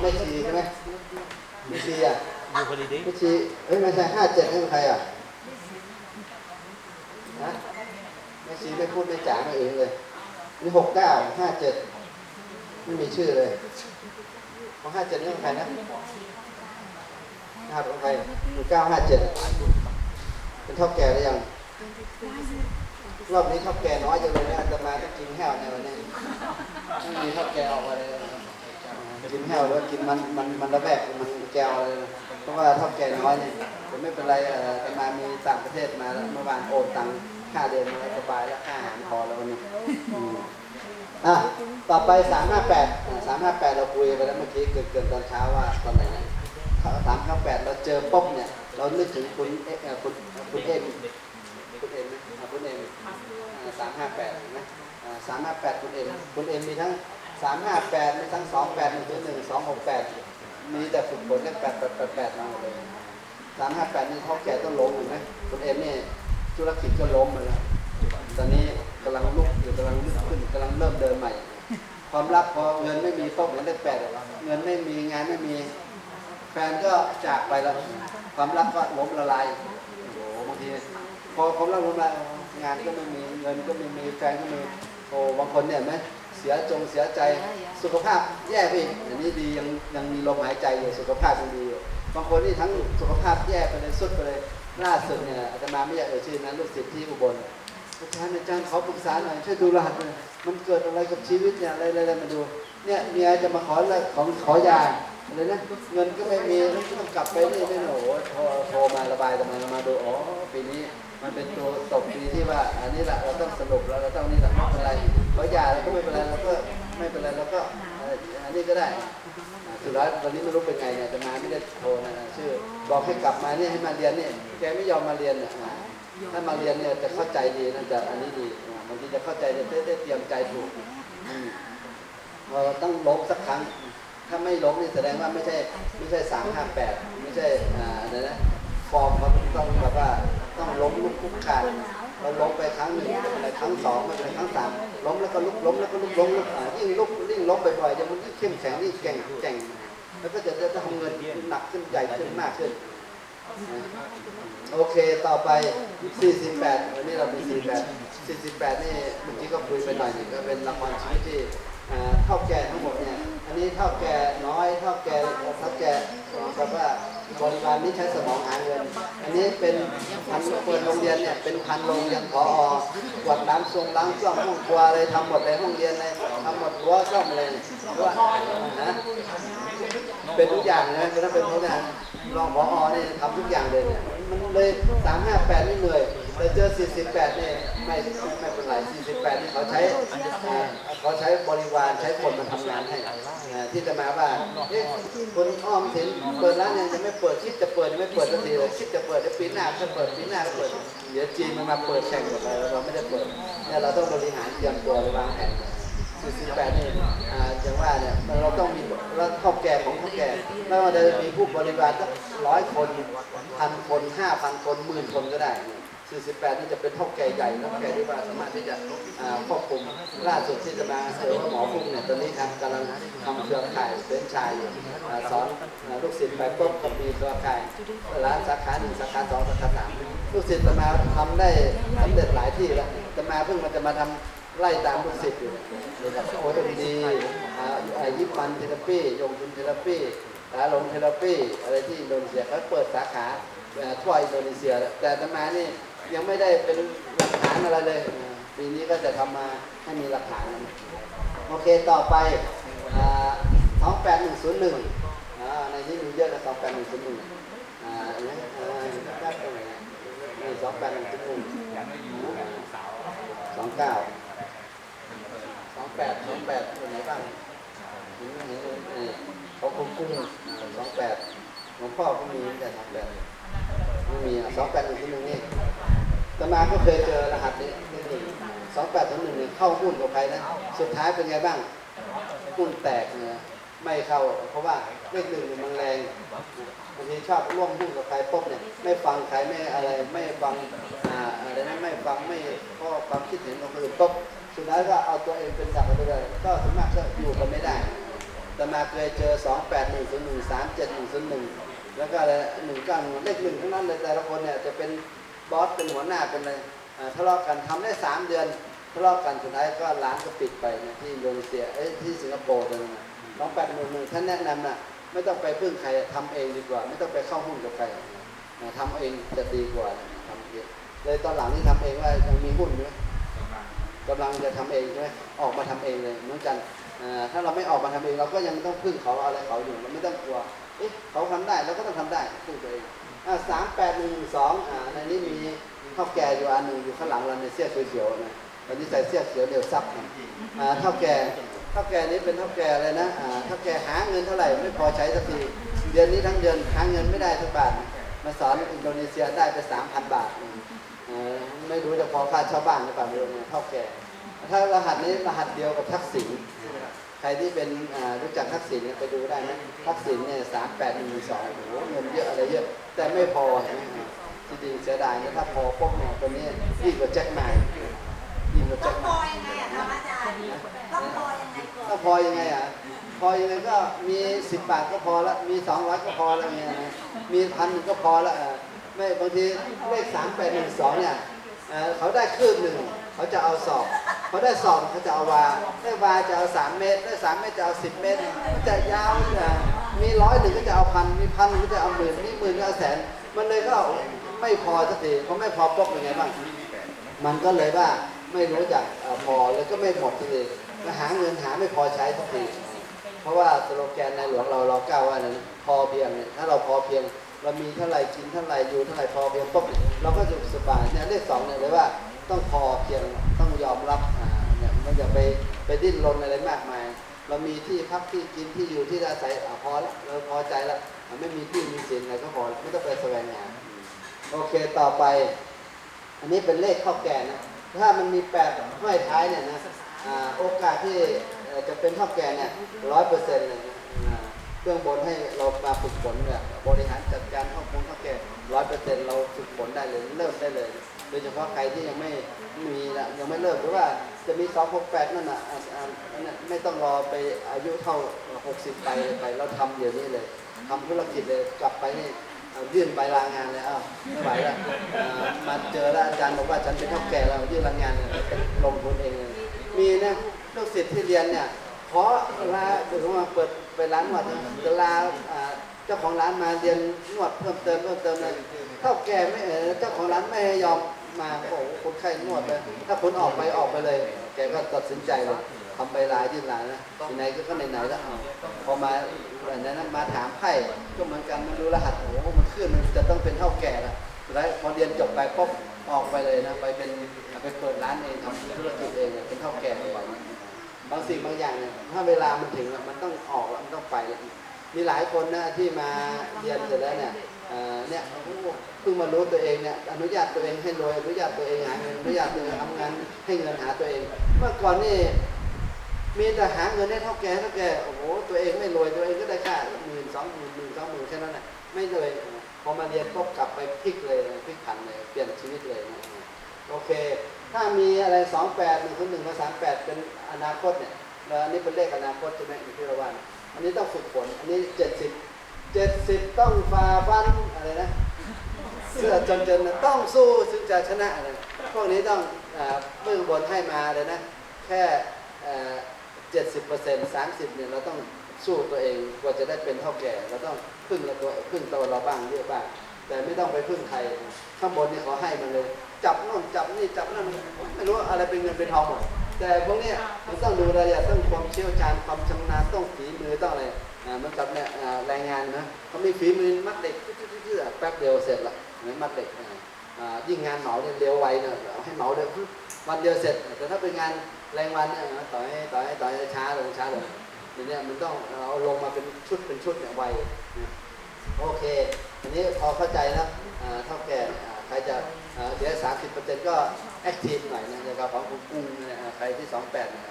ไม่ชีใช่ไหมไม่ชีอะดูพอดีดิไม่ชีเฮ้ยไม่ใช่ห้าเจ็ดนี่เป็นใครอะฮะไม่ชีไม่พูดไม่จ๋ามาเองเลยนี่หกเก้าห้าเจ็ดไม่มีชื่อเลยของห้าเจ็ดนี่เป็นใครนะห้าเป็นใครหนึ่งเก้าห้าเจ็ดเป็นเท่าแก่หรือยังรอบนี้เท่าแก่น้อยจังเลยนะอาตมาต้องกินแห้วในวันนี้ไม่มีเท่าแก่ออกมาเลย กินแห้วแล้วกินมันมันมันระแบกมันแกวเลยนะเพราะว่าเท่าแก่น้อยเนี่ยแต่ไม่เป็นไรเอ่ออาตมามีต่างประเทศมาแล้วเมื่อวานโอนตังค่าเดือนมาสบายแล้วค่าอาหารพอแล้ววันนี้อะต่อไปสามห้าแปดสามห้าแปดเราคุยไปแล้วเมื่อกี้เกิดเกิดตอนเช้าว่าตอนไหนนะสามห้าแปดเราเจอปุ๊บเนี่ย เรานึกถึงคุณเอ๊ะเอ่อคุณคุณเอ็มคุณเอ็มนะอ่คุณเอ็มสามห้าแปดนะสามห้าแปดคุณเอ็มคุณเอ็มมีทั้ง สามห้าแปดมีทั้งสองแปดหนึ่งหนึ่งสองหกแปดมีแต่ฝึกฝนได้แปดแปดแปดแปดมาหมดเลยสามห้าแปดนี่เขาแก่ต้องล้มเห็นไหมคุณเอ็มนี่ธุรกิจก็ล้มไปแล้วตอนนี้กำลังลุกอยู่กำลังลุกขึ้นกำลังเริ่มเดินใหม่ ความรักพอเงินไม่มีต้องเหมือนเลขแปดเงินไม่มีงานไม่มีแฟนก็จากไปแล้ว ความรักก็ล้มละลายโอ้โหบางทีพอความรักล้มละลายงานก็ไม่มีเงินก็ไม่มีแฟนก็ไม่มีโอ้บางคนเนี่ยไหม เสียจงเสียใจสุขภาพแย่ไปอีกอันนี้ดียังยังมีลมหายใจอยู่สุขภาพยังดีอยู่บางคนนี่ทั้งสุขภาพแย่ไปเลยสุดไปเลยล่าสุดเนี่ยอาตมาไม่อยากเอ่ยชื่อนั้นลูกศิษย์ที่อุบลอาจารย์อาจารย์ขอปรึกษาหน่อยช่วยดูรหัสหน่อยมันเกิดอะไรกับชีวิตเนี่ยอะไรอะไรมาดูเนี่ยเมียจะมาขอเลิกของขอยาอะไรนะเงินก็ไม่มีแล้วก็ต้องกลับไปนี่ไม่โหนโทรโทรมาระบายทำไมมาดูอ๋อปีนี้ มันเป็นตัวตกปีที่ว่า อันนี้แหละเราต้องสรุปแล้วเราต้องนี่แหละไม่เป็นไรเขอยาเราก็ไม่เป็นไรเราก็ไม่เป็นไรเราก็อันนี้ก็ได้สุดท้ายวันนี้ไม่รู้เป็นไงเนี่ยจะมาไม่ได้โทรนะชื่อ บอกให้กลับมาเนี่ยให้มาเรียนเนี่ยแกไม่ยอมมาเรียนเนี่ยอ่าถ้ามาเรียนเนี่ยจะเข้าใจดีนะจะอันนี้ดีบางทีจะเข้าใจจะได้เตรียมใจถูกเราต้องล้มสักครั้ง ถ้าไม่ล้มนี่แสดงว่าไม่ใช่ไม่ใช่สามห้าแปดไม่ใช่อ่าอะไรนะฟอร์มเขาต้องแบบว่า ต้องล้มลุกคุกคานเราล้มไปครั้งหนึ่งไม่เป็นไรครั้งสองไม่เป็นไรครั้งสามล้มแล้วก็ลุกล้มแล้วก็ลุกล้มลุกยิ่งลุกยิ่งล้มบ่อยๆจะมันยิ่งเข้มแข็งยิ่งเก่งเก่งแล้วก็จะจะทำเงินหนักขึ้นใหญ่ขึ้นมากขึ้น โอเคต่อไป 48 วันนี้เรามี 48 48 นี่เมื่อกี้ก็คุยไปหน่อยหนึ่งก็เป็นละครชีวิตที่อ่าเท่าแก่ทั้งหมดเนี่ย อันนี้เท่าแก่น้อยเท่าแก่เท่าแก่แบบว่า บริการนี้ใช้สมองหาเงิน อันนี้เป็นพันเปิดโรงเรียนเนี่ยเป็นพันโรงเรียนพอกวาดล้างทรงล้างซ่อมห้องครัวอะไรทำหมดในห้องเรียนเลยทำหมดรั้วซ่อมเลยเพราะว่านะเป็นทุกอย่างนะคือถ้งเป็นทุกอย่างรองพอเนี่ยทำทุกอย่างเลยเนี่ย มันเลยสามห้าแปดไม่เหนื่อยแต่เจอสี่สิบแปดเนี่ยไม่ไม่เป็นไรสี่สิบแปดนี่เขาใช้เขาใช้บริวารใช้คนมาทำงานให้ที่จะมาว่าเอ๊ะคนอ้อมถึงเปิดร้านยังจะไม่เปิดคิดจะเปิดยังไม่เปิดสักทีเลยคิดจะเปิดเดี๋ยวปีหน้าจะเปิดปีหน้าเปิดเดี๋ยวจีนมันมาเปิดแข่งกับเราเราไม่ได้เปิดเนี่ยเราต้องบริหารเตรียมตัววางแผน 48นี่อ่าอย่างว่าเนี่ยเราต้องมีเราเท่าแก่ของเท่าแก่ไม่ว่าจะมีผู้บริวารสักร้อยคนพันคนห้าพันคนหมื่นคนก็ได้เนี่ย48นี่จะเป็นเท่าแก่ใหญ่เท่าแก่ที่ว่าสามารถที่จะควบคุมล่าสุดที่จะมาเจออหมอพุ่งเนี่ยตอนนี้ทำกำลังทำเครือข่ายเป็นชายอยู่สอนลูกศิษย์ไปปุ๊บก็มีเครือข่ายร้านสาขาหนึ่งสาขาสองสาขาสามลูกศิษย์จะมาทำได้สำเร็จหลายที่แล้วจะมาเพิ่งมันจะมาทำ ไล่ตามลูกศิษย์อยู่นี่ยนะครับโอตดีอาอ่ายิปมันเทเลปียงยุนเทเลปีอาลมเทเลปีอะไรที่อินโดนีเซียเขาเปิดสาขาทั่วอินโดนีเซีย แต่ตมานี่ยังไม่ได้เป็นหลักฐานอะไรเลยปีนี้ก็จะทำมาให้มีหลักฐานโอเคต่อไปสองแปดหนึ่งศูนย์หนึ่งในที่มีเยอะนะสองแปดหนึ่งศูนย์หนึ่งอ่าอันนี้อ่าแป๊บตรงไหนนี่สองแปดหนึ่งศูนย์หนึ่งสองเก้า แปดสองแปดตัวไหนบ้างหินเห็นนี่เขาคุ้มกุ้งสองแปดหลวงพ่อก็มีแต่สองแปดไม่มีสองแปดอยู่ที่นึ่งนี่ตมาก็เคยเจอรหัสนี้นี่สองแปดตัวหนึ่งนี่เข้าหุ้นกับใครนะ สุดท้ายเป็นไงบ้างหุ้นแตกเลย ไม่เข้า เพราะว่าเลขหนึ่งมันแรงบางทีชอบร่วมหุ้นกับใครปุ๊บเนี่ยไม่ฟังใครไม่อะไรไม่ฟังอ่าอะไรนะไม่ฟังไม่ข้อความคิดเห็นของคนอื่นปุ๊บสุดท้ายก็เอาตัวเองเป็นหลักไปเลย ก็ส่วนมากก็อยู่กันไม่ได้แต่มาเคยเจอ 2 8 1 0 1 3 7 1 0 1 แล้วก็อะไรหนึ่งก้าเลขหนึ่งทั้งนั้นเลยแต่ละคนเนี่ยจะเป็นบอสเป็นหัวหน้าเป็นอะไรทะเลาะกันทำได้สามเดือนทะเลาะกันสุดท้ายก็ร้านก็ปิดไปนะที่อินโดนีเซียเอ้ยที่สิงคโปร์ตรงนั้นนะ สองแปดหนึ่งหนึ่งท่านแนะนำนะไม่ต้องไปพึ่งใครทำเองดีกว่า ไม่ต้องไปเข้าหุ้นกับใครนะทำเองจะดีกว่าทำเองเลยตอนหลังที่ทำเองว่ายังมีหุ้นไหมกำลังจะทำเองใช่ไหมออกมาทำเองเลยเหมือนกันถ้าเราไม่ออกมาทำเองเราก็ยังต้องพึ่งเขาอะไรเขาอยู่เราไม่ต้องกลัวเอ๊ะเขาทำได้เราก็ต้องทำได้พึ่งตัวเองสามแปดหนึ่งสองในนี้มีข้าวแก่อยู่อันหนึ่งอยู่ข้างหลังเราในเสื้อเขียวๆนะตอนนี้ใส่เสื้อเขียวเดียวซับนะอ่าข้าวแก่ ข้าแก่นี้เป็นข้าแก่อะไรนะอ่าแก่หาเงินเท่าไหร่ไม่พอใช้สักทีเดือนนี้ทั้งเดือนหาเงินไม่ได้สักบาทมาสอนอินโดนีเซียได้ไปสามพันบาทไม่รู้จะพอค่าช่าบ้านหรือเปล่าไม่รู้เนี่ยข้าแก่ถ้ารหัสนี้รหัสเดียวกับทักษิณใครที่เป็นรู้จักทักษิณเนี่ยไปดูได้นะทักษิณเนี่ยสามแปดหนึ่งสองโอ้โหเงินเยอะอะไรเยอะ แต่ไม่พอจริงเสียดายนะถ้าพอพวกเนี่ยตัวนี้ยิ่งกว่าแจ็คแมนยิ่งกว่าแจ็คแมพอยังไงอะธรรมอาจารย์ต้องพอ พอยังไงอะพอยังไงก็มีสิบบาทก็พอละมีสองร้อยก็พอละเนี่ยนะมีพันหนึ่งก็พอละไม่บางทีเลขสามแปดหนึ่งสองเนี่ยเขาได้คืบหนึ่งเขาจะเอาสอบเขาได้สองเขาจะเอาวาได้วาจะเอาสามเมตรได้สามเมตรจะเอาสิบเมตรมันจะยาวอะมีร้อยหนึ่งก็จะเอาพันมีพันก็จะเอาหมื่นมีหมื่นก็เอาแสนมันเลยก็ไม่พอสักทีเพราะไม่พอปุ๊บยังไงบ้างมันก็เลยว่าไม่รู้จักพอแล้วก็ไม่หมดทีเดี ยวก็หาเงินหาไม่พอใช้สักทีเพราะว่าสโลแกนในหลวงเราเราก้าวว่านั้นพอเพียงเนี่ยถ้าเราพอเพียง เรามีเท่าไหร่กินเท่าไหร่อยู่เท่าไหร่พอเพียงปุ๊บเราก็จะสบายเนี่ยเลขสองเนี่ยเลยว่าต้องพอเพียงต้องยอมรับเนี่ยมันอย่าไปไปดิ้นรนอะไรมากมาย เรามีที่พักที่กินที่อยู่ที่อาศัยอพอแล้วเราพอใจแล้วไม่มีที่มีสินอะไรก็พอไม่ต้องไปแสวงหาโอเคต่อไป อันนี้เป็นเลขข้าวแก่นะถ้ามันมีแปดห้อยท้ายเนี่ยนะ โอกาสที่จะเป็นข้าแก่เนี่ยร้อยเปอร์เซ็นต์เลยเครื่องบนให้เรามาฝึกฝนเนี่ยบริหารจัดการข้าวคงข้าวแก่ร้อยเปอร์เซ็นต์เราฝึกฝนได้เลยเริ่มได้เลย โดยเฉพาะใครที่ยังไม่มีนะยังไม่เริ่มหรือว่าจะมีสองหกแปดนั่นนะอ่าอ่าอันนั้นไม่ต้องรอไปอายุเท่าหกสิบไปไปเราทำเดี๋ยวนี้เลยทำธุรกิจเลยกลับไปนี่ยื่นใบลางานเลยอ้าวไม่ไหวแล้วมาเจอแล้วอาจารย์บอกว่าฉันเป็นเท่าแก่แล้วยื่นรางานเลยลงทุนเองเลย มีนะลูกศิษย์ที่เรียนเนี่ยขอลาถึงว่าเปิดไปร้านนวดจะลาเจ้าของร้านมาเรียนนวดเพิ่มเติมเพิ่มเติมเลยเท่าแก่ไม่เออเจ้าของร้านไม่ยอมมาโอ้คนไข้นวดเลยถ้าคนออกไปออกไปเลย แกก็ตัดสินใจเลยทำใบลายื่นลานะไหนก็ไหนๆแล้วพอมาอันนั้นมาถามไพ่ก็เหมือนกันมันรู้รหัสโอ้มันขึ้นมันจะต้องเป็นเท่าแก่ละแล้วพอเรียนจบไปปุ๊บออกไปเลยนะไปเป็น ไปเปิดร้านเองทำธุรกิจเองเนี่ยเป็นเท่าแก่ไปก่อนบางสิ่งบางอย่างเนี่ยถ้าเวลามันถึงมันต้องออกแล้วมันต้องไปแล้วมีหลายคนนะที่มาเรียนเสร็จแล้วเนี่ยเนี่ยเพิ่งมารู้ตัวเองเนี่ยอนุญาตตัวเองให้รวยอนุญาตตัวเองหาเงินอนุญาตตัวเองทำงานให้เงินหาตัวเอง เมื่อก่อนนี่มีแต่หาเงินได้เท่าแก่เท่าแก่โอ้โหตัวเองไม่รวยตัวเองก็ได้แค่หมื่นสองหมื่นหมื่นสองหมื่นแค่นั้นแหละไม่เลยพอมาเรียนปุ๊บกลับไปพลิกเลยพลิกผันเลยเปลี่ยนชีวิตเลยนะ โอเค ถ้ามีอะไรสองแปดหนึ่งคนหนึ่งมาสามแปดเป็นอนาคตเนี่ยแล้วอันนี้เป็นเลขอนาคตใช่ไหมที่เราว่านอันนี้ต้องฝึกฝน อันนี้เจ็ดสิบเจ็ดสิบต้องฝ่าฟันอะไรนะ เสื้อจนจนต้องสู้ถึงจะชนะอะไรพวกนี้ต้องเบื้องบนให้มาเลยนะ แค่เจ็ดสิบเปอร์เซ็นต์สามสิบเนี่ยเราต้องสู้ตัวเองกว่าจะได้เป็นเท่าแก่เราต้องพึ่งเราตัวพึ่งตัวเราบ้างเยอะบ้าง แต่ไม่ต้องไปพึ่งใครข้างบนนี่เขาให้มาเลย จับโน่นจับนี่จับนั่นไม่รู้อะไรเป็นเงินเป็นทองหมดแต่พวกนี้มันต้องดูรายละเอียดต้องความเชี่ยวชาญความชำนาญต้องฝีมือต้องอะไรอ่าเหมันกับเนี่ยแรงงานนะเขามีฝีมือมัดเด็กชื่อแป๊บเดียวเสร็จละเหมือนมัดเด็กอ่ายิ่งงานเหมาเนี่ยเร็วไวเนี่ยเอาให้เหมาเดียววันเดียวเสร็จ แต่ถ้าเป็นงานแรงวันเนี่ยต่อยต่อยต่อยช้าลงช้าลงทีเนี้ยมันต้องเอาลงมาเป็นชุดเป็นชุดเนี่ยไวโอเค อันนี้พอเข้าใจนะอ่าเท่าแก่ใครจะ เดี๋ยวสามสิบเปอร์เซ็นต์ก็แอคทีฟหน่อยนะอย่างกับของคุณกุ้งนี่ยอ่าใครที่สองแปดนี่ย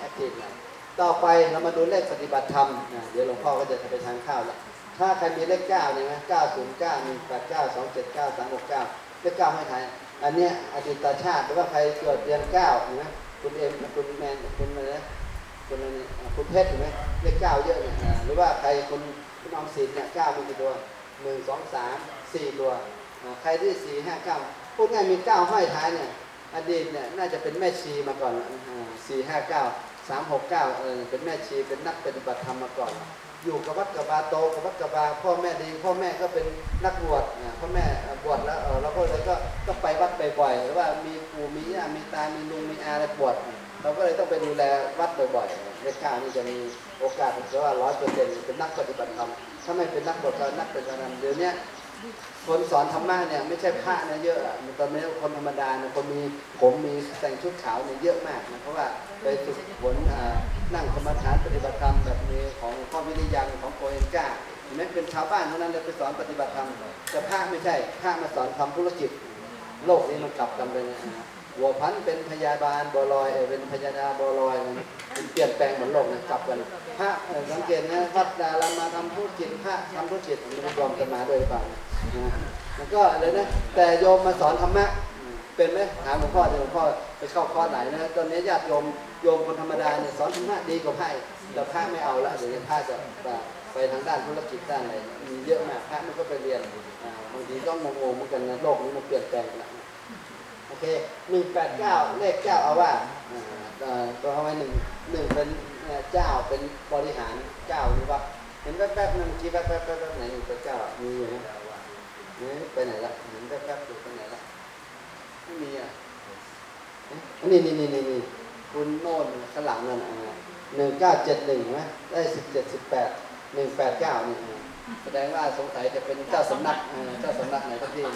แอคทีฟหน่อยต่อไปเรามาดูเลขปฏิบัติธรรมนะเดี๋ยวหลวงพ่อก็จะไปทานข้าวแล้วถ้าใครมีเลขเก้าเนี่ยไหมเก้าศูนย์เก้าหนึ่งแปดเก้าสองเจ็ดเก้าสามหกเก้าเลขเก้าไม่ไทยอันเนี้ยอดีตชาติหรือว่าใครเกิดเดือนเก้าเห็นไหมคุณเอ็มคุณแมนคุณอะไรนะคุณอะไรนี่คุณเพชรเห็นไหมเลขเก้าเยอะเนี่ยหรือว่าใครคนคุณอมสินเนี่ยเก้ามีกี่ตัวหนึ่งสองสามสี่ตัว ใครที่สี่ห้าเก้าพูดง่ายมีเก้าห้อยท้ายเนี่ยอดีตเนี่ยน่าจะเป็นแม่ชีมาก่อนสี่ห้าเก้าสามหกเก้าเออเป็นแม่ชีเป็นนักปฏิบัติธรรมมาก่อน อยู่กับวัดกับบาโตกับวัดกับบาพ่อแม่ดีพ่อแม่ก็เป็นนักบวชอ่าพ่อแม่บวชแล้วเราก็เลยก็ก็ไปวัดไปบ่อยหรือว่ามีปู่มีย่ามีตามีลุงมีอาอะไรบวชเราก็เลยต้องไปดูแลวัดบ่อยๆเลขเก้านี่จะมีโอกาสเพราะว่าร้อยเปอร์เซ็นต์เป็นนักปฏิบัติธรรมถ้าไม่เป็นนักบวชก็นักปฏิบัติธรรมเดี๋ยวนี้ คนสอนธรรมะเนี่ยไม่ใช่พระนะเยอะอะตอนนี้คนธรรมดาเนี่ยคนมีผมมีแต่งชุดขาวเนี่ยเยอะมากนะเพราะว่าไปฝึกฝนอ่านั่งกรรมฐานปฏิบัติธรรมแบบนี้ของพ่อวิริยังของโกเอนก้าเห็นไหมเป็นชาวบ้านเท่านั้นเลยไปสอนปฏิบัติธรรมแต่พระไม่ใช่พระมาสอนทำธุรกิจ โลกนี้มันกลับกันไปนะหัวพันเป็นพยาบาลบอลอยเป็นพยาดาบอลอยมันมันเปลี่ยนแปลงเหมือนโลกนะกลับกันพระสังเกตนะวัดดารามาทำธุรกิจพระทำธุรกิจมันรวมกันมาด้วยหรือเปล่า แล้วก็เลยนะ แต่โยมมาสอนธรรมะเป็นไหมถามหลวงพ่อเดี๋ยวหลวงพ่อไปเข้าคอร์สไหนนะ ตอนนี้ญาติโยมโยมคนธรรมดาเนี่ยสอนธรรมะดีกว่าพระแต่พระไม่เอาละเดี๋ยวนี้พระจะไปทางด้านธุรกิจด้านอะไรมีเยอะมากพระมันก็ไปเรียนบางทีก็งงงๆเหมือนกันนะโลกนี้มันเปลี่ยนแปลงแล้วโอเคหนึ่งแปดเก้าเลขเก้าเอาว่าตัวเอาไว้หนึ่งหนึ่งเป็นเจ้าเป็นบริหารเจ้าหรือว่าเห็นแป๊บๆนั่นเมื่อกี้แป๊บๆแป๊บๆไหนหนึ่งแปดเก้ามีอยู่นะ เอ๊ะไปไหนละเห็นแป๊บๆอยู่ไปไหนละไม่มีอะเอ๊ะนี่นี่นี่นี่นี่คุณโน่นข้างหลังนั่นอะหนึ่งเก้าเจ็ดหนึ่งไหมได้สิบเจ็ดสิบแปดหนึ่งแปดเก้านี่อะแสดงว่าสงสัยจะเป็นเจ้าสำนักอ่าเจ้าสำนักไหนก็ที่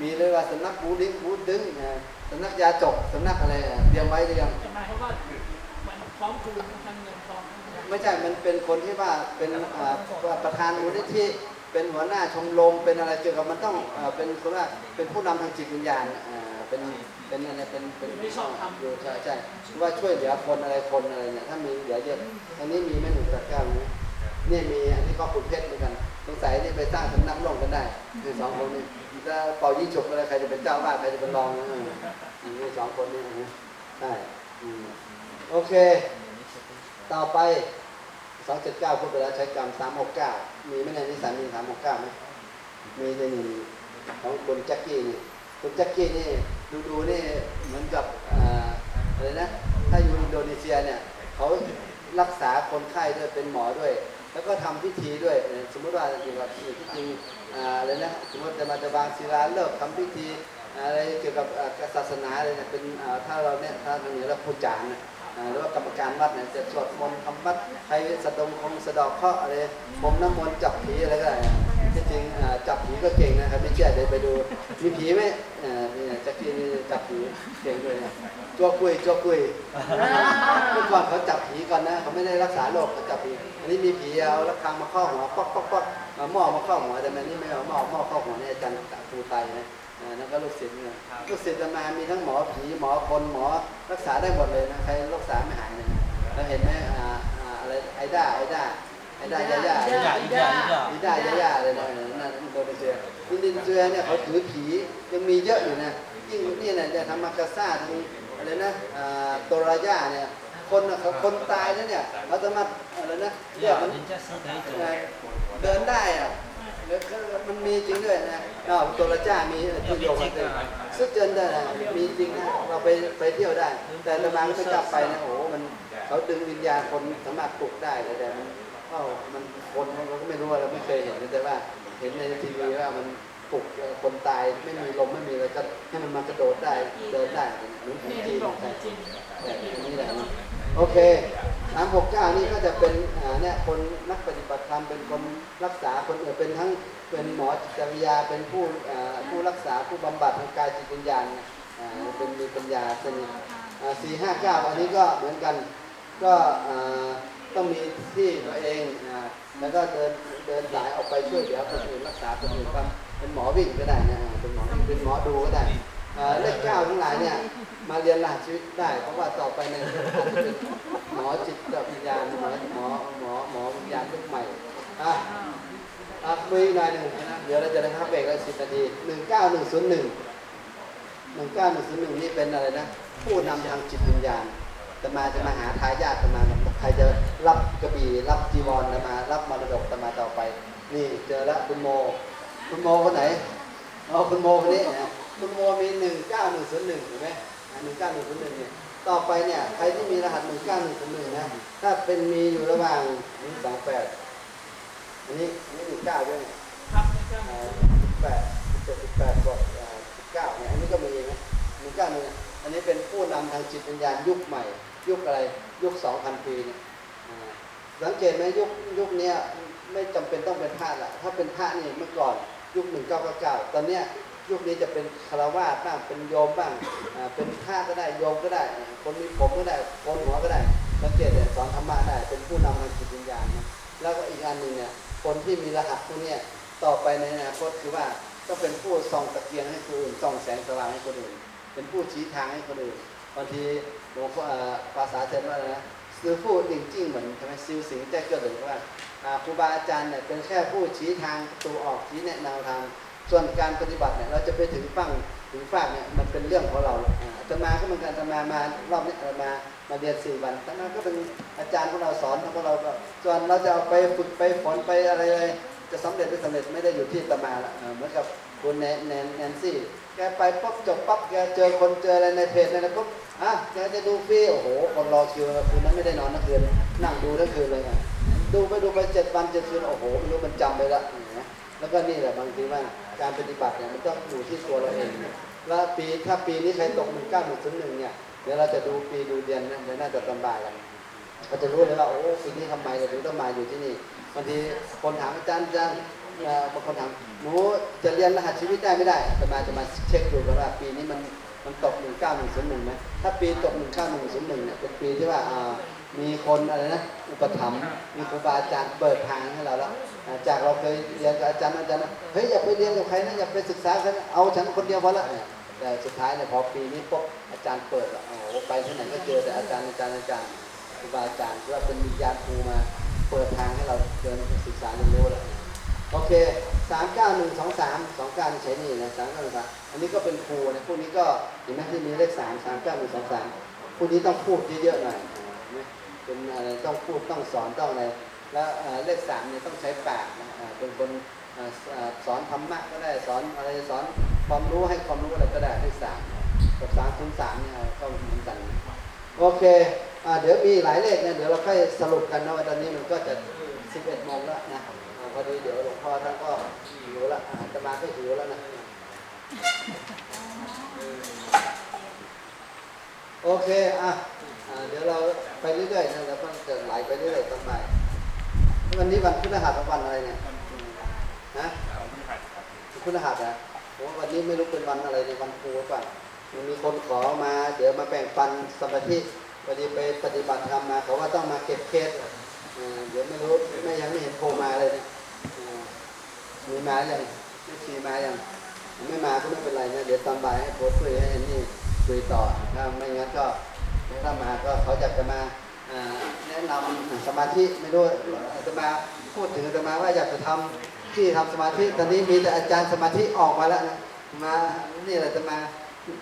มีเลยว่าสำนักบูดิ้งบูดึงนะสำนักยาจกสำนักอะไรอะเตรียมไว้หรือยังหมายความว่ามันพร้อมคืนทั้งเงินทองทั้งเงินไม่ใช่มันเป็นคนที่ว่าเป็นอ่าประธานมูลนิธิ เป็นหัวหน้าชมรมเป็นอะไรเกี่ยวกับมันต้องอ่าเป็นคนว่าเป็นผู้นำทางจิตวิญญาณอ่าเป็นเป็นอะไรเป็นเป็นอยู่ใช่ใช่ว่าช่วยเหลือคนอะไรคนอะไรเนี่ยถ้ามีเหลือเยอะอันนี้มีไหม่หนึ่งแปดเก้านี้เนี่ยมีอันนี้ก็คุณเพชรเหมือนกันสงสัยนี่ไปสร้างสำนักลงกันได้คือสองคนนี้จะเป่ายิ่งฉุกอะไรใครจะเป็นเจ้าบ้านใครจะเป็นรองนะเออมีสองคนนี้นะใช่อืมโอเค ต่อไป 279พูดไปแล้วใช้กรรม369มีไหมในนิสัยมี369ไหมมีในนี่ของคุณแจ็คกี้นี่คุณแจ็คกี้นี่ดูดูนี่เหมือนกับอะไรนะถ้าอยู่อินโดนีเซียเนี่ยเขารักษาคนไข้ด้วยเป็นหมอด้วย แล้วก็ทำพิธีด้วย สมมติว่าอยู่กับที่จริงอะไรนะสมมติจะมาจะบางศิลาเลิกทำพิธีอะไรเกี่ยวกับศาสนาอะไรเนี่ยเป็นถ้าเราเนี่ยถ้าทางเหนือเราพูดจานนะอ่า หรือว่ากรรมการวัดเนี่ยจะสวดมนต์ทำวัดใครสะดงคงสะดอกเคราะห์อะไรผมน้ำมนต์จับผีอะไรก็ได้ที่จริงจับผีก็เก่งนะครับไม่เชื่อเดี๋ยวไปดูมีผีไหมอ่านี่จักรีนี่จับผีเก่งด้วยนะจัวกุยจัวกุยเมื่อก่อนเขาจับผีก่อนนะเขาไม่ได้รักษาโรคเขาจับผีอันนี้มีผีเอาระฆังมาเข้าหัวป๊อกป๊อกป๊อกเอาหม้อมาเข้าหัวแต่มันนี่ไม่เอาหม้อหม้อเข้าหัวเนี่ยอาจารย์ตะครูไตนะ นั่นก็ลูกศิษย์เนี่ยลูกศิษย์จะมามีทั้งหมอผีหมอคนหมอรักษาได้หมดเลยนะใครรักษาไม่หายเลยนะเราเห็นไหมอ่าอ่าอะไรไอ้ด้าไอ้ด้าไอ้ด้ายาย่าไอ้ด้ายาย่าเลยนะนั่นโดนเจอคุณดินเจือเนี่ยเขาถือผียังมีเยอะอยู่นะยิ่งนี่นะจะทำมักกะซ่าทำอะไรนะตัวราย่าเนี่ยคนเขาคนตายแล้วเนี่ยเขาจะมาอะไรนะเรียกมันเดินได้อะ มันมีจริงด้วยนะอ้าวโตราจ้ามีที่โยมมาเต็มซึ่งเจนได้นะมีจริงนะเราไปไปเที่ยวได้ แต่ละมาไม่กลับไปนะโอ้โหมันเขาดึงวิญญาณคนสามารถปลุกได้เลยแต่มันเอ้ามันคนเราก็ไม่รู้ว่าเราไม่เคยเห็นแต่ว่า เห็นในทีวีว่ามันปลุกคนตายไม่มีลมไม่มีอะไรก็ให้มันมากระโดดได้เดินได้เหมือนของนี่จีที่นบอกใช่จริงแบบนี้แหละนะโอเค สามหกเก้านี่ก็จะเป็นเนี่ยคนนักปฏิบัติธรรมเป็นคนรักษาคนอื่นเป็นทั้งเป็นหมอจิตวิทยาเป็นผู้ผู้รักษาผู้บำบัดทางกายจิตวิญญาณเป็นมีปัญญาสนิทสี่ห้าเก้าอันนี้ก็เหมือนกันก็ต้องมีที่ตัวเองแล้วก็เดินเดินสายออกไปช่วยเหลือคนอื่นรักษาคนอื่นครับเป็นหมอวิ่งก็ได้นะเป็นหมอเป็นหมอดูก็ได้ เลขเก้าทั้งหลายเนี่ยมาเรียนรหัสชีวิตได้ เพราะว่าต่อไปในยอาจจะเป็นหมอจิตวิญญาณหมอหมอหมอหมอวิญญาณยุคใหม่อะอะคุยหน่อยหนึ่งเดี๋ยวเราจะได้พักเบรกกันสิบนาทีหนึ่งเก้าหนึ่งศูนย์หนึ่งหนึ่งเก้าหนึ่งศูนย์หนึ่งนี่เป็นอะไรนะ ผู้นำทางจิตวิญญาณจะมาจะมาหาทายาทจะมาใครจะรับกระบี่รับจีวรจะมา รับมรดกจะมาต่อไป นี่เจอล้วคุณโม คุณโมคนไหนอ๋อคุณโมคนนี้นะ คุณโมมีหนึ่งเก้าหนึ่งศูนย์หนึ่งเห็นไหมหนึ่งเก้าหนึ่งศูนย์หนึ่งเนี่ยต่อไปเนี่ยใครที่มีรหัสหนึ่งเก้าหนึ่งศูนย์หนึ่งนะถ้าเป็นมีอยู่ระหว่างหนึ่งสองแปดอันนี้อันนี้หนึ่งเก้าด้วยเนี่ยครับแปดเจ็ดสิบแปดบวกสิบเก้าเนี่ยอันนี้ก็มีไหมหนึ่งเก้าหนึ่งอันนี้เป็นผู้นำทางจิตวิญญาณยุคใหม่ ยุคอะไรยุคสองพันปีเนี่ยสังเกตไหมยุคยุคเนี้ยไม่จำเป็นต้องเป็นพระละถ้าเป็นพระนี่เมื่อก่อนยุคหนึ่งเก้าเก้าเก้าตอนเนี้ย ยุคนี้จะเป็นคารวาสบ้างเป็นโยมบ้างเป็นพระก็ได้โยมก็ได้ คนมีผมก็ได้คนหัวก็ได้สังเกตเนี่ยสอนธรรมะได้เป็นผู้นำทางจิตวิญญาณนะแล้วก็อีกอันหนึ่งเนี่ยคนที่มีรหัสพวกนี้ต่อไปในอนาคตคือว่าก็เป็นผู้ส่องตะเกียงให้คนอื่นส่องแสงสว่างให้คนอื่น เป็นผู้ชี้ทางให้คนอื่นบางทีหลวงพ่อภาษาเทนว่าอะไรนะซื้อผู้ดิ่งจิ้งเหมือนใช่ไมซิวสิงแจ้เกิดหรือว่าอ่าครูบาอาจารย์เนี่ยเป็นแค่ผู้ชี้ทางประตูออกชี้แนะแนวทาง ส่วนการปฏิบัติเนี่ยเราจะไปถึงฝั่งถึงฝากเนี่ยมันเป็นเรื่องของเราอาตมาก็เหมือนกันอาตมามารอบนี้อาตมามาเรียนสี่วันอาตมาก็เป็นอาจารย์ของเราสอนของเราก็ส่วนเราจะเอาไปฝึกไปฝนไปอะไรเลยจะสำเร็จไม่สำเร็จไม่ได้อยู่ที่อาตมาละเหมือนกับคุณแนนแนนแนนซี่แกไปปุ๊บจบปั๊บแกเจอคนเจออะไรในเพจอะไรปุ๊บอะแกจะดูฟรีโอ้โห คนรอคิวคืนนั้นไม่ได้นอนทั้งคืนนั่งดูทั้งคืนเลยดูไปดูไปเจ็ดวันเจ็ดคืนโอ้โหไม่รู้มันจำไปละแล้วก็นี่แหละบางทีว่า การปฏิบัติเนี่ยมันต้องอยู่ที่ตัวเราเอง แล้วปีถ้าปีนี้ใครตกหนึ่งเก้าหนึ่งศูนย์หนึ่งเนี่ยเดี๋ยวเราจะดูปีดูเดือนนะเดี๋ยวน่าจะสบายกันก็จะรู้เลยว่าโอ้ปีนี้ทำไมเราถึงต้องมาอยู่ที่นี่บางทีคนถามอาจารย์อาจารย์บางคนถามหนูจะเรียนรหัสชีวิตได้ไม่ได้จะมาจะมาเช็คดูกันว่าปีนี้มันมันตก1 9 1 0 1ไหมถ้าปีตก1 9 1 0 1เก้าหนึ่งศูนย์หนึ่งเนี่ยเป็นปีที่ว่ามีคนอะไรนะอุปถัมภ์มีครูบาอาจารย์เปิดทางให้เราแล้ว จากเราเคยเรียนกับอาจารย์อาจารย์นะเฮ้ยอย่าไปเรียนกับใครนะอย่าไปศึกษาใครนะเอาฉันคนเดียวพอละเนี่ยแต่สุดท้ายเนี่ยพอปีนี้ปุ๊บอาจารย์เปิดแล้วโอ้โหไปที่ไหนก็เจอแต่อาจารย์อาจารย์อาจารย์ครูบาอาจารย์ที่ว่าเป็นวิญญาณครูมา เปิดทางให้เราเดินศึกษาเรียนรู้แล้วโอเคสามเก้าหนึ่งสองสามสองเก้าใช้นี่นะสามเก้าหนึ่งสามอันนี้ก็เป็นครูนะพวกนี้ก็เห็นไหมที่มีเลขสามสามเก้าหนึ่งสองสามพวกนี้ต้องพูดเยอะๆหน่อยเห็นไหมเป็นอะไรต้องพูดต้องสอนต้องอะไร แล้วเลขสามเนี่ยต้องใช้ปากนะเป็นคนสอนธรรมะก็ได้สอนอะไรสอนความรู้ให้ความรู้อะไรก็ได้เลขสามกับสามคูณสามเนี่ยก็เหมือนกันโอเคเดี๋ยวมีหลายเลขเนะเดี๋ยวเราค่อยสรุปกันนะว่าตอนนี้มันก็จะ11โมงแล้วนะพอดีเดี๋ยวหลวงพ่อท่านก็หิวแล้วอาจะมาก็หิวแล้วนะ โอเคอะเดี๋ยวเราไปเรื่อยๆนะแล้วก็จะไหลไปเรื่อยๆต่อไป วันนี้วันพฤหัสวันอะไรเนี่ยฮะพฤหัสนะผมว่าวันนี้ไม่รู้เป็นวันอะไรในวันครูหรือเปล่ามันมีคนขอมาเดี๋ยวมาแบ่งปันสมาธิพอดีไปปฏิบัติธรรมมาเขาว่าต้องมาเก็บเคสเดี๋ยวไม่รู้ไม่ยังไม่เห็นโทรมาเลยเนี่ยมีมาอย่างไม่ชีมาอย่างไม่มาก็ไม่เป็นไรนะเดี๋ยวตอนบ่ายให้โพสต์คุยให้นี่คุยต่อถ้าไม่งั้นก็ถ้ามาก็เขาอยากจะมาอ่า นะนำสมาธิไม่รู้อาจะมาพูดถึงอาจะมาว่าอยากจะทำที่ทำสมาธิตอนนี้มีแต่อาจารย์สมาธิออกมาแล้วนะมานี่แหละจะมา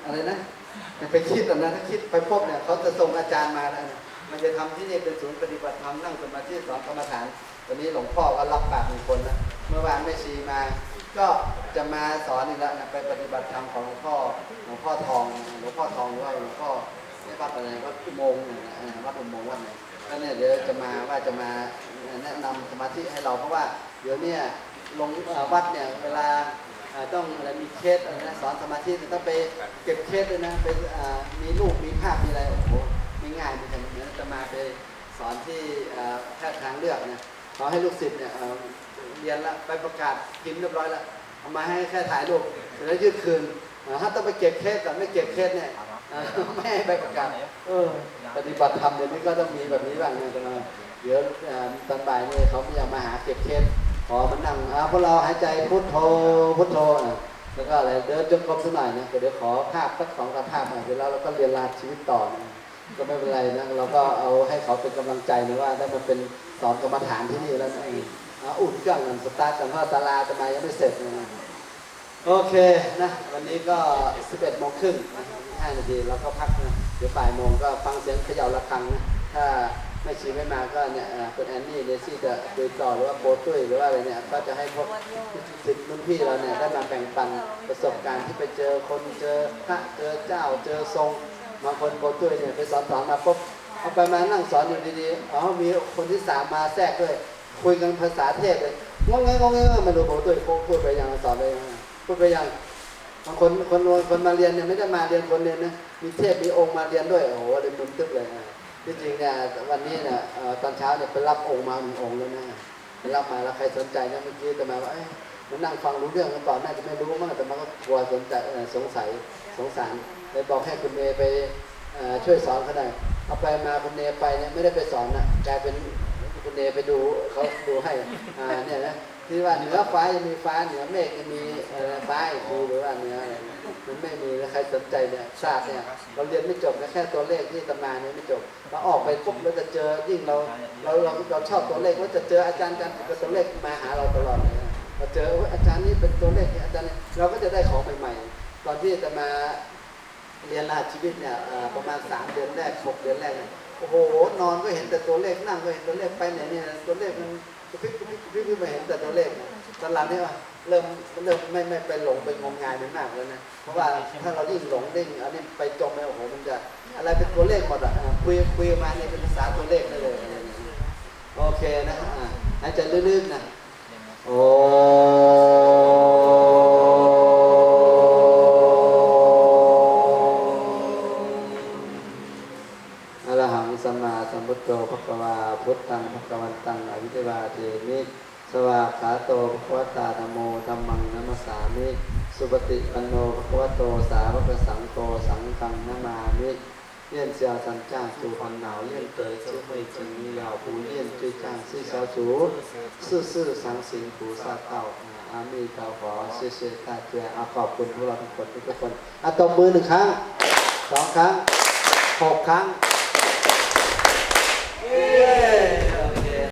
อะไรนะไปคิดหรอกนะถ้าคิดไปพบเนี่ยเขาจะส่งอาจารย์มาแล้วมันจะทำที่นี่เป็นศูนย์ปฏิบัติธรรมนั่งสมาธิสอนกรรมฐานตอนนี้หลวงพ่อก็รับปากหนึ่งคนนะเมื่อวานแม่ชีมาก็จะมาสอนอีกแล้วนะไปปฏิบัติธรรมของหลวงพ่อหลวงพ่อทองหลวงพ่อทองหรือว่าหลวงพ่อเนี่ยวัดอะไรวัดอุโมงค์เนี่ยนะวัดอุโมงค์วัดไหน แล้วเนี่ยเดี๋ยวจะมาว่าจะมาแนะนำสมาธิให้เราเพราะว่าเดี๋ยวเนี่ยลงวัดเนี่ยเวลาต้องมีเคสอะไรนะสอนสมาธิต่ต้องไปเก็บเคสด้วยนะไปมีรูปมีภาพมีอะไรโอ้โหไม่ง่ายเหมือนกันนะจะมาไปสอนที่แพทย์ทางเลือกเนะขอให้ลูกศิษย์เนี่ยเเรียนแล้วไปประกาศพิมพ์เรียบร้อยแล้วเอามาให้แค่ถ่ายรูปแล้วยืดคืนถ้าต้องไปเก็บเคสก่อนไม่เก็บเคสเนี่ยไม่ให้ไปประกาศเออ ปฏิบัติธรรมเดี๋ยวนี้ก็ต้องมีแบบนี้บ้างนะเดี๋ยวตอนบ่ายนี่เขาพยายามมาหาเก็บเคสพอมันนั่งอ่าพวกเราหายใจพุทโธพุทโธอะแล้วก็อะไรเดินจงกรมสักหน่อยนะเดี๋ยวขอภาพสักสองสามภาพมาเสร็จแล้วเราก็เรียนราชีวิตต่อนะก็ไม่เป็นไรนะเราก็เอาให้เขาเป็นกำลังใจนะว่าได้มาเป็นสอนกรรมฐานที่นี่แล้วนะอุ่นเครื่องกันสตาร์ทกันเพราะศาลาจะมายังไม่เสร็จนะโอเคนะวันนี้ก็ 11โมงครึ่งนะ5นาทีเราก็พักนะ เดี๋ยวบ่ายโมงก็ฟังเสียงเขย่าระฆังนะถ้าไม่ชีไม่มาก็เนี่ยคุณแอนนี่เนซี่จะคุยต่อหรือว่าโบตุ้ยหรือว่าอะไรเนี่ยก็จะให้พวกสิทธิ์รุ่นพี่เราเนี่ยได้มาแบ่งปันประสบการณ์ที่ไปเจอคนเจอพระเจอเจ้าเจอทรงบางคนโบตุ้ยเนี่ยไปสอนสอนมาปุ๊บเอาไปมานั่งสอนอยู่ดีๆอ๋อมีคนที่สามมาแทรกด้วยคุยกันภาษาเทพเลยงงงงงงมาดูโบตุ้ยพูดไปยังสอนไปยังพูดไปยัง คนคนคนมาเรียนเนี่ยไม่ได้มาเรียนคนเรียนนะมีเทพมีองค์มาเรียนด้วยโอ้โหเลยมึนตึ๊บเลยอะที่จริงเนี่ยวันนี้เนี่ยตอนเช้าเนี่ยไปรับองค์มาหนึ่งองค์แล้วนะไปรับมาแล้วใครสนใจนะเมื่อกี้แต่มาว่าเอ้ยมันนั่งฟังรู้เรื่องกันก่อนน่าจะไม่รู้มั้งแต่มันก็กลัวสนใจสงสัยสงสารเลยบอกให้คุณเมย์ไปช่วยสอนเขาหน่อยเอาไปมาคุณเมย์ไปเนี่ยไม่ได้ไปสอนนะกลายเป็นคุณเมย์ไปดูเขาดูให้อ่าเนี่ยนะ ที่ว่าเหนือฟ้ายังมีฟ้าเหนือเมฆยังมีฟ้าอีกทีหรือว่าเหนืออะไรมันไม่มีแล้วใครสนใจเนี่ยศาสตร์เนี่ยเราเรียนไม่จบนะแค่ตัวเลขที่ตำราเนี่ยไม่จบเราออกไปปุ๊บเราจะเจอยิ่งเราเราเราเราชอบตัวเลขเราจะเจออาจารย์อาจารย์ตัวเลขมาหาเราตลอดเลยเราเจอว่าอาจารย์นี้เป็นตัวเลขอาจารย์นี้เราก็จะได้ของใหม่ๆตอนที่จะมาเรียนรหัสชีวิตเนี่ยประมาณสามเดือนแรกหกเดือนแรกโอ้โหนอนก็เห็นแต่ตัวเลขนั่งก็เห็นตัวเลขไปไหนเนี่ยตัวเลขมัน กระพริบกระพริบกระพริบไม่เห็นแต่ตัวเลขตอนหลังนี่ว่าเริ่มเริ่มไม่ไม่ไปหลงไปงมงายมันมากแล้วนะเพราะว่าถ้าเรายิ่งหลงดิ่งอันนี้ไปจมไปโอ้โหมันจะอะไรเป็นตัวเลขหมดอะคุยคุยมาเนี่ยเป็นภาษาตัวเลขได้เลยโอเคนะอ่าหายใจลึกๆนะโอ้อะระหังสัมมาสัมพุทโธภควาพุทธังภควันตังอภิเทวาเทมิ สวากขาโตภควตาธโมธรรมังนัมสสามิ สุ ปฏิปันโนภควโตสาวกสังโฆสังฆังนามามิเลี่ยนเสียสันจ้างจูพันหนาวเลี่ยนเตยเชื่ไม่จริงมีเหล่าผู้เลี่ยนจุจ้างซื่อเช้าสูซื่อซื่อสังสิงผูซาเต่าอามีเต่าขอเสียเสียตาเจียอาขอบคุณพวกเราทุกคนทุกคนอาตบมือหนึ่งครั้งสองครั้งหกครั้ง